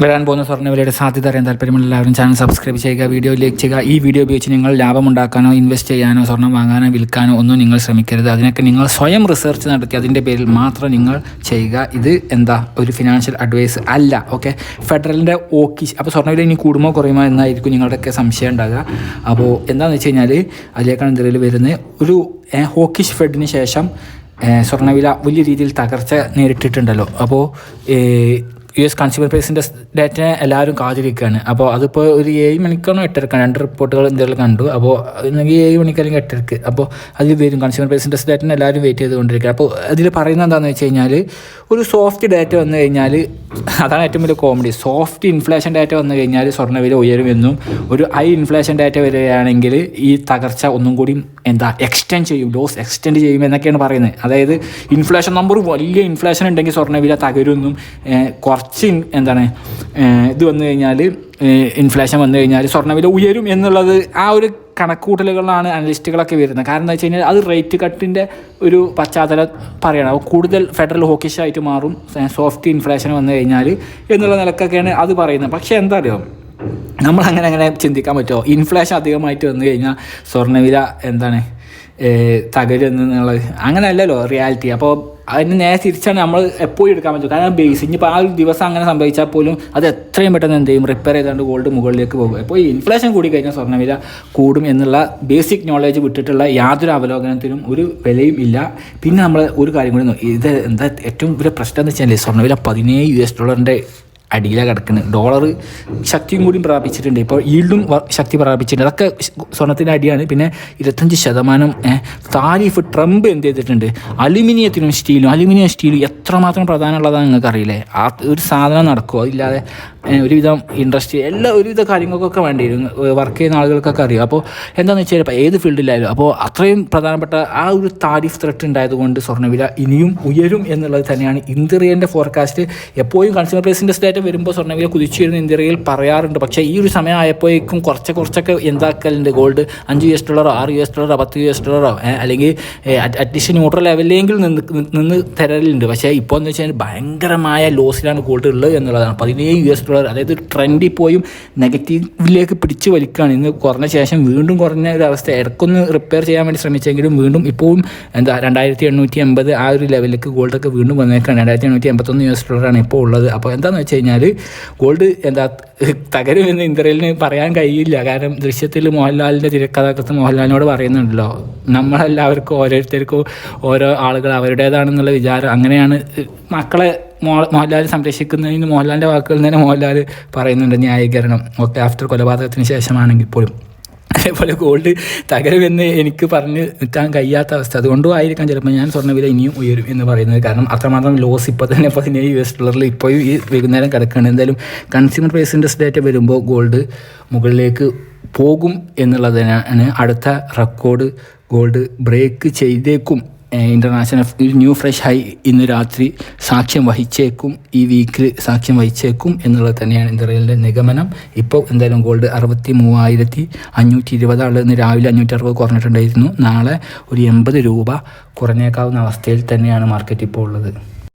വരാൻ പോകുന്ന സ്വർണവിലയുടെ സാധ്യത അറിയാൻ താല്പര്യമുള്ള എല്ലാവരും ചാനൽ സബ്സ്ക്രൈബ് ചെയ്യുക വീഡിയോ ലൈക്ക് ചെയ്യുക. ഈ വീഡിയോ ഉപയോഗിച്ച് നിങ്ങൾ ലാഭം ഉണ്ടാക്കാനോ ഇൻവെസ്റ്റ് ചെയ്യാനോ സ്വർണം വാങ്ങാനോ വിൽക്കാനോ ഒന്നും നിങ്ങൾ ശ്രമിക്കരുത്. അതിനൊക്കെ നിങ്ങൾ സ്വയം റിസർച്ച് നടത്തി അതിന്റെ പേരിൽ മാത്രം നിങ്ങൾ ചെയ്യുക. ഇത് എന്താ? ഒരു ഫിനാൻഷ്യൽ അഡ്വൈസ് അല്ല. ഓക്കെ ഫെഡറലിന്റെ ഓക്കി അപ്പോൾ സ്വർണവില ഇനി കൂടുമോ കുറയുമോ എന്നായിരിക്കും നിങ്ങളുടെയൊക്കെ സംശയം ഉണ്ടാകുക. അപ്പോൾ എന്താണെന്ന് വെച്ച് കഴിഞ്ഞാൽ അതിലേക്കാണ് എന്തെങ്കിലും വരുന്നത്. ഒരു ഹോക്കിഷ് ഫെഡിന് ശേഷം സ്വർണവില വലിയ രീതിയിൽ തകർച്ച നേരിട്ടിട്ടുണ്ടല്ലോ. അപ്പോൾ യു എസ് കൺസ്യൂമർ പ്രൈസിന്റെ ഡേറ്റിനെ എല്ലാവരും കാത്തിരിക്കുകയാണ്. അപ്പോൾ അതിപ്പോൾ ഒരു ഏഴ് മണിക്കാണോ എട്ടരക്കാണ് രണ്ട് റിപ്പോർട്ടുകൾ എന്തെങ്കിലും കണ്ടു. അപ്പോൾ അല്ലെങ്കിൽ ഏഴ് മണിക്ക് അല്ലെങ്കിൽ എട്ടരക്ക്. അപ്പോൾ അതിൽ വരും കൺസ്യൂമർ പ്രൈസിന്റെ ഡേറ്റിനെ എല്ലാവരും വെയിറ്റ് ചെയ്തുകൊണ്ടിരിക്കുക. അപ്പോൾ അതിൽ പറയുന്നത് എന്താണെന്ന് വെച്ച് കഴിഞ്ഞാൽ ഒരു സോഫ്റ്റ് ഡേറ്റ വന്നു കഴിഞ്ഞാൽ അതാണ് ഏറ്റവും വലിയ കോമഡി സോഫ്റ്റ് ഇൻഫ്ലേഷൻ ഡേറ്റ വന്നു കഴിഞ്ഞാൽ സ്വർണവില ഉയരുമെന്നും ഒരു ഹൈ ഇൻഫ്ലേഷൻ ഡേറ്റ വരികയാണെങ്കിൽ ഈ തകർച്ച ഒന്നും കൂടി എന്താ എക്സ്റ്റെൻഡ് ചെയ്യും ലോസ് എക്സ്റ്റെൻഡ് ചെയ്യും എന്നൊക്കെയാണ് പറയുന്നത്. അതായത് ഇൻഫ്ലേഷൻ നമ്പർ വലിയ ഇൻഫ്ലേഷൻ ഉണ്ടെങ്കിൽ സ്വർണവില തകരുമെന്നും കുറച്ച് എന്താണ് ഇത് വന്നു കഴിഞ്ഞാൽ ഇൻഫ്ലേഷൻ വന്നു കഴിഞ്ഞാൽ സ്വർണവില ഉയരും എന്നുള്ളത് ആ ഒരു കണക്കൂട്ടലുകളാണ് അനലിസ്റ്റുകളൊക്കെ വരുന്നത്. കാരണം എന്താ വെച്ച് കഴിഞ്ഞാൽ അത് റേറ്റ് കട്ടിന്റെ ഒരു പശ്ചാത്തലം പറയണം. അപ്പോൾ കൂടുതൽ ഫെഡറൽ ഹോക്കിഷായിട്ട് മാറും സോഫ്റ്റ് ഇൻഫ്ലേഷൻ വന്നു കഴിഞ്ഞാൽ എന്നുള്ള നിലക്കൊക്കെയാണ് അത് പറയുന്നത്. പക്ഷേ എന്താ അറിയോ? നമ്മൾ അങ്ങനെ അങ്ങനെ ചിന്തിക്കാൻ പറ്റുമോ? ഇൻഫ്ലേഷൻ അധികമായിട്ട് വന്നു കഴിഞ്ഞാൽ സ്വർണവില എന്താണ്? ഏഹ് തകരുന്നുള്ളത്. അങ്ങനെ അല്ലല്ലോ റിയാലിറ്റി അപ്പോൾ അതിന് നേരെ തിരിച്ചാണ് നമ്മൾ എപ്പോഴും എടുക്കാൻ പറ്റും കാരണം ബേസ് ഇനിയിപ്പോൾ ആ ഒരു ദിവസം അങ്ങനെ സംഭവിച്ചാൽ പോലും അത് എത്രയും പെട്ടെന്ന് എന്ത് ചെയ്യും? റിപ്പയർ ചെയ്തുകൊണ്ട് ഗോൾഡ് മുകളിലേക്ക് പോകും. ഈ ഇൻഫ്ലേഷൻ കൂടി കഴിഞ്ഞാൽ സ്വർണവില കൂടും എന്നുള്ള ബേസിക് നോളേജ് വിട്ടിട്ടുള്ള യാതൊരു അവലോകനത്തിനും ഒരു വിലയും ഇല്ല. പിന്നെ നമ്മൾ ഒരു കാര്യം കൂടി ഇത് എന്താ ഏറ്റവും വലിയ പ്രശ്നം എന്ന് വെച്ചാൽ സ്വർണവില പതിനേഴ് യു എസ് ഡോളറിന്റെ അടിയിലാണ് കിടക്കുന്നത് ഡോളർ ശക്തിയും കൂടി പ്രാപിച്ചിട്ടുണ്ട് ഇപ്പോൾ ഈൽഡും ശക്തി പ്രാപിച്ചിട്ടുണ്ട് അതൊക്കെ സ്വർണത്തിന്റെ അടിയാണ്. പിന്നെ ഇരുപത്തഞ്ച് ശതമാനം താരിഫ് ട്രംപ് എന്ത് ചെയ്തിട്ടുണ്ട്? അലുമിനിയത്തിനും സ്റ്റീലും അലുമിനിയം സ്റ്റീലും എത്രമാത്രം പ്രധാനമുള്ളതാണ് നിങ്ങൾക്ക് അറിയില്ലേ ആ ഒരു സാധനം നടക്കുമോ ഏഹ്, ഒരുവിധം ഇൻട്രസ്റ്റ് എല്ലാ ഒരുവിധ കാര്യങ്ങൾക്കൊക്കെ വേണ്ടി വർക്ക് ചെയ്യുന്ന ആളുകൾക്കൊക്കെ അറിയാം. അപ്പോൾ എന്താണെന്ന് വെച്ചാൽ ഇപ്പോൾ ഏത് ഫീൽഡിലായാലും അപ്പോൾ അത്രയും പ്രധാനപ്പെട്ട ആ ഒരു താരിഫ് ത്രെട്ട് ഉണ്ടായതുകൊണ്ട് സ്വർണവില ഇനിയും ഉയരും എന്നുള്ളത് തന്നെയാണ് ഇന്ത്യറിയന്റെ ഫോർകാസ്റ്റ് എപ്പോഴും കൺസ്യൂമർ പ്രൈസിന്റെ സ്റ്റേറ്റ് വരുമ്പോൾ സ്വർണവില കുതിച്ചു വരുന്ന ഇന്ത്യയിൽ പറയാറുണ്ട്. പക്ഷേ ഈ ഒരു സമയം ആയപ്പോഴേക്കും കുറച്ച് കുറച്ചൊക്കെ എന്താക്കലുണ്ട്. ഗോൾഡ് അഞ്ച് യു എസ് ഡോളറോ ആറ് യു എസ് ഡോളറോ പത്ത് യു എസ് ഡോളറോ അല്ലെങ്കിൽ അറ്റ്ലീസ്റ്റ് ന്യൂട്രൽ ലെവലിലെങ്കിലും നിന്ന് നിന്ന് തരലുണ്ട്. പക്ഷേ ഇപ്പോൾ എന്ന് വെച്ചാൽ ഭയങ്കരമായ ലോസിലാണ് ഗോൾഡ് ഉള്ളത് എന്നുള്ളതാണ്. പതിനേഴ് യു എസ് ഡോളർ അതായത് ട്രെൻഡിൽ പോയും നെഗറ്റീവിലേക്ക് പിടിച്ചു വലിക്കുകയാണ്. ഇന്ന് കുറഞ്ഞ ശേഷം വീണ്ടും കുറഞ്ഞ ഒരു അവസ്ഥ. ഇടക്കൊന്ന് റിപ്പയർ ചെയ്യാൻ വേണ്ടി ശ്രമിച്ചെങ്കിലും വീണ്ടും ഇപ്പോഴും എന്താ രണ്ടായിരത്തി എണ്ണൂറ്റി എൺപത് ആ ഒരു ലെവലിലേക്ക് ഗോൾഡൊക്കെ വീണ്ടും വന്നേക്കാണ്. രണ്ടായിരത്തി എണ്ണൂറ്റി എൺപത്തൊന്ന് യു എസ് ഡോളറാണ് ഇപ്പോൾ ഉള്ളത്. അപ്പോൾ എന്താണെന്ന് വെച്ച് കഴിഞ്ഞാൽ ഗോൾഡ് എന്താ തകരുമെന്ന് ഇന്ദ്രലിന് പറയാൻ കഴിയില്ല. കാരണം ദൃശ്യത്തിൽ മോഹൻലാലിന്റെ തിരക്കഥാകൃത്ത് മോഹൻലാലിനോട് പറയുന്നുണ്ടല്ലോ നമ്മളെല്ലാവർക്കും ഓരോരുത്തർക്കും ഓരോ ആളുകൾ അവരുടേതാണെന്നുള്ള വിചാരം. അങ്ങനെയാണ് മക്കളെ മോ മോഹൻലാൽ സംരക്ഷിക്കുന്നതിന് മോഹൻലാലിന്റെ വാക്കുകൾ തന്നെ മോഹൻലാൽ പറയുന്നുണ്ട് ന്യായീകരണം. ഓക്കെ ആഫ്റ്റർ കൊലപാതകത്തിന് ശേഷമാണെങ്കിൽ പോലും. അതേപോലെ ഗോൾഡ് തകരുമെന്ന് എനിക്ക് പറഞ്ഞ് നിൽക്കാൻ കഴിയാത്ത അവസ്ഥ. അതുകൊണ്ടും ആയിരിക്കാം ചിലപ്പോൾ ഞാൻ സ്വർണവില ഇനിയും ഉയരും എന്ന് പറയുന്നത്. കാരണം അത്രമാത്രം ലോസ് ഇപ്പോൾ തന്നെ പതിനേഴ് യു എസ് ഡോളറിൽ ഇപ്പോഴും ഈ വൈകുന്നേരം കിടക്കുകയാണ്. എന്തായാലും കൺസ്യൂമർ പ്രൈസ് ഇൻഡെക്സ് ഡേറ്റ വരുമ്പോൾ ഗോൾഡ് മുകളിലേക്ക് പോകും എന്നുള്ളതിനാണ് അടുത്ത റെക്കോർഡ് ഗോൾഡ് ബ്രേക്ക് ചെയ്തേക്കും. ഇന്റർനാഷണൽ ന്യൂ ഫ്രഷ് ഹൈ ഇന്ന് രാത്രി സാക്ഷ്യം വഹിച്ചേക്കും ഈ വീക്കിൽ സാക്ഷ്യം വഹിച്ചേക്കും എന്നുള്ളത് തന്നെയാണ് ഇന്ത്യയിലെ നിഗമനം. ഇപ്പോൾ എന്തായാലും ഗോൾഡ് അറുപത്തി മൂവായിരത്തി അഞ്ഞൂറ്റി ഇരുപതാണ് ഇന്ന് രാവിലെ അഞ്ഞൂറ്റി അറുപത് കുറഞ്ഞിട്ടുണ്ടായിരുന്നു. നാളെ ഒരു എൺപത് രൂപ കുറഞ്ഞേക്കാവുന്ന അവസ്ഥയിൽ തന്നെയാണ് മാർക്കറ്റ് ഇപ്പോൾ ഉള്ളത്.